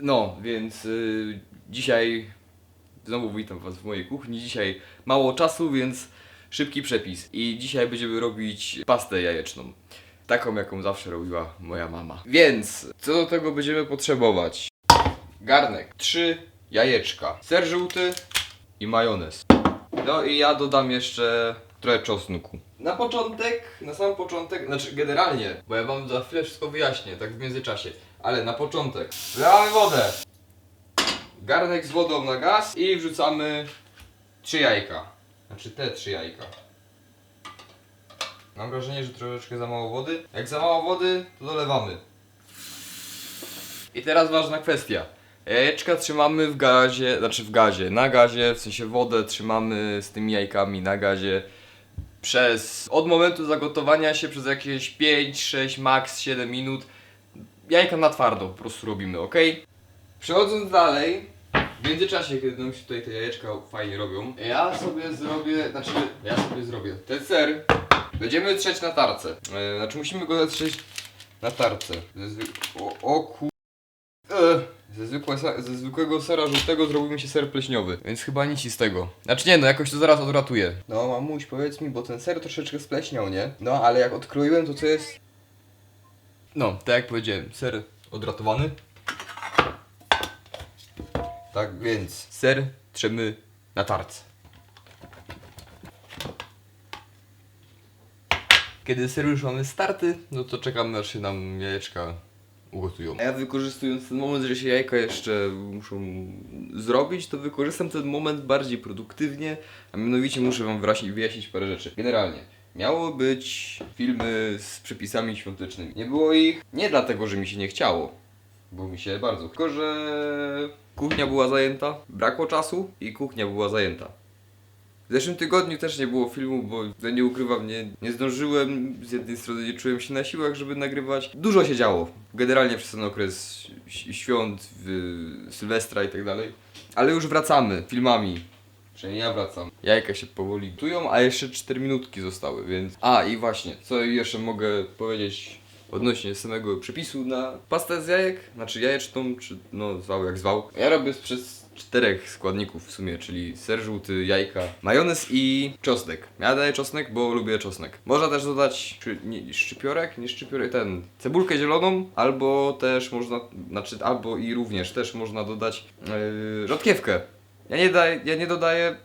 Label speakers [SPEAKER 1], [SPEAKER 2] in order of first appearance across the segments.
[SPEAKER 1] No, więc y, dzisiaj znowu witam Was w mojej kuchni. Dzisiaj mało czasu, więc szybki przepis. I dzisiaj będziemy robić pastę jajeczną. Taką, jaką zawsze robiła moja mama. Więc, co do tego będziemy potrzebować? Garnek, trzy jajeczka, ser żółty i majonez. No i ja dodam jeszcze trochę czosnku. Na początek, na sam początek, znaczy generalnie, bo ja wam za chwilę wszystko wyjaśnię, tak w międzyczasie. Ale na początek wlewamy wodę. Garnek z wodą na gaz i wrzucamy trzy jajka. Znaczy te trzy jajka. Mam wrażenie, że troszeczkę za mało wody. Jak za mało wody, to dolewamy. I teraz ważna kwestia. Jajeczka trzymamy w gazie, znaczy w gazie, na gazie, w sensie wodę trzymamy z tymi jajkami na gazie przez, od momentu zagotowania się przez jakieś 5, 6, max 7 minut. Jajka na twardo po prostu robimy, ok? Przechodząc dalej, w międzyczasie, kiedy nam się tutaj te jajeczka fajnie robią, ja sobie zrobię, znaczy ja sobie zrobię ten ser. Będziemy trzeć na tarce. E, znaczy musimy go zatrzeć na tarce. O, o ku... E, ze, zwykłe, ze zwykłego sera żółtego zrobimy się ser pleśniowy, więc chyba nic z tego. Znaczy nie no, jakoś to zaraz odratuję. No mamuś, powiedz mi, bo ten ser troszeczkę spleśniał, nie? No, ale jak odkroiłem, to co jest... No, tak jak powiedziałem, ser odratowany. Tak więc ser trzemy na tarce. Kiedy ser już mamy starty, no to czekamy aż się nam jajeczka ugotują. A ja wykorzystując ten moment, że się jajka jeszcze muszą zrobić, to wykorzystam ten moment bardziej produktywnie, a mianowicie muszę wam wyraźnie wyjaśnić parę rzeczy. Generalnie, miało być filmy z przepisami świątecznymi. Nie było ich nie dlatego, że mi się nie chciało, bo mi się bardzo. Tylko, że kuchnia była zajęta, brakło czasu i kuchnia była zajęta. W zeszłym tygodniu też nie było filmu, bo ja nie ukrywam, nie, nie zdążyłem. Z jednej strony nie czułem się na siłach, żeby nagrywać. Dużo się działo. Generalnie przez ten okres świąt, Sylwestra i tak dalej. Ale już wracamy filmami. Przynajmniej ja wracam. Jajka się powoli tują, a jeszcze 4 minutki zostały, więc... A i właśnie, co jeszcze mogę powiedzieć odnośnie samego przepisu na pastę z jajek, znaczy jajeczną, czy no zwał jak zwał. Ja robię przez czterech składników w sumie, czyli ser żółty, jajka, majonez i czosnek. Ja daję czosnek, bo lubię czosnek. Można też dodać czy, nie, szczypiorek, nie szczypiorek, ten, cebulkę zieloną, albo też można, znaczy albo i również też można dodać yy, rzodkiewkę. Ja nie, daję, ja nie dodaję,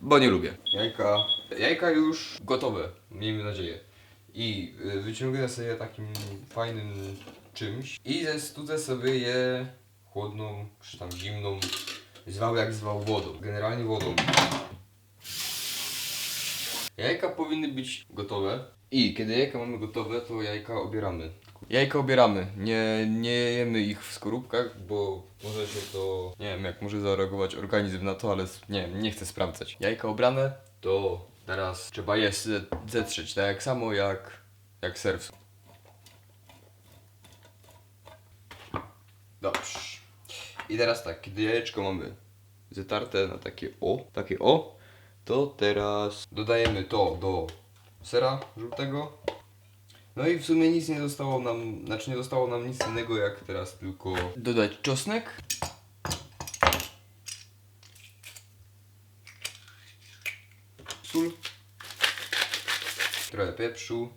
[SPEAKER 1] bo nie lubię. Jajka, jajka już gotowe, miejmy nadzieję. I y, wyciągnę sobie takim fajnym czymś i zestudzę sobie je chłodną, czy tam zimną, zwał jak zwał wodą, generalnie wodą. Jajka powinny być gotowe i kiedy jajka mamy gotowe, to jajka obieramy. Jajka obieramy, nie, nie jemy ich w skorupkach, bo może się to, nie wiem jak może zareagować organizm na to, ale nie nie chcę sprawdzać. Jajka obrane, to teraz trzeba je ze- zetrzeć, tak samo jak, jak ser w Dobrze. I teraz tak, kiedy jajeczko mamy zatarte na takie o, takie o, to teraz dodajemy to do sera żółtego. No i w sumie nic nie zostało nam, znaczy nie zostało nam nic innego jak teraz tylko dodać czosnek. Sól. Trochę pieprzu.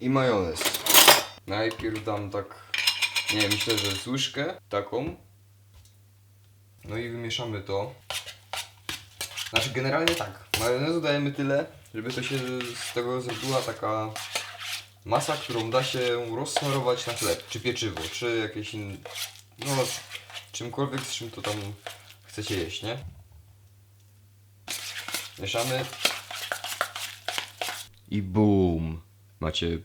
[SPEAKER 1] I majonez. Najpierw dam tak, nie myślę, że z łyżkę taką. No i wymieszamy to. Znaczy generalnie tak, majonezu dajemy tyle, żeby to się z tego zrobiła taka masa, którą da się rozsmarować na chleb, czy pieczywo, czy jakieś inne, no czymkolwiek, z czym to tam chcecie jeść, nie? Mieszamy. I boom! Macie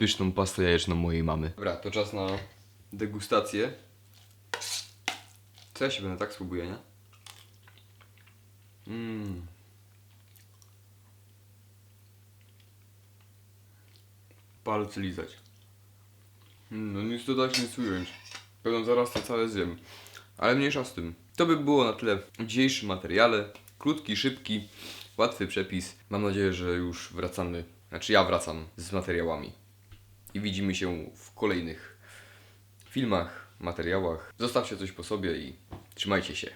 [SPEAKER 1] pyszną pastę jajeczną mojej mamy. Dobra, to czas na degustację. Co ja się będę tak spróbuję, nie? Mmm. Palce lizać. Mm, no nic dodać, nic ująć. Pewno zaraz to całe zjem. Ale mniejsza z tym. To by było na tyle w dzisiejszym materiale. Krótki, szybki, łatwy przepis. Mam nadzieję, że już wracamy. Znaczy ja wracam z materiałami. I widzimy się w kolejnych filmach, materiałach. Zostawcie coś po sobie i trzymajcie się.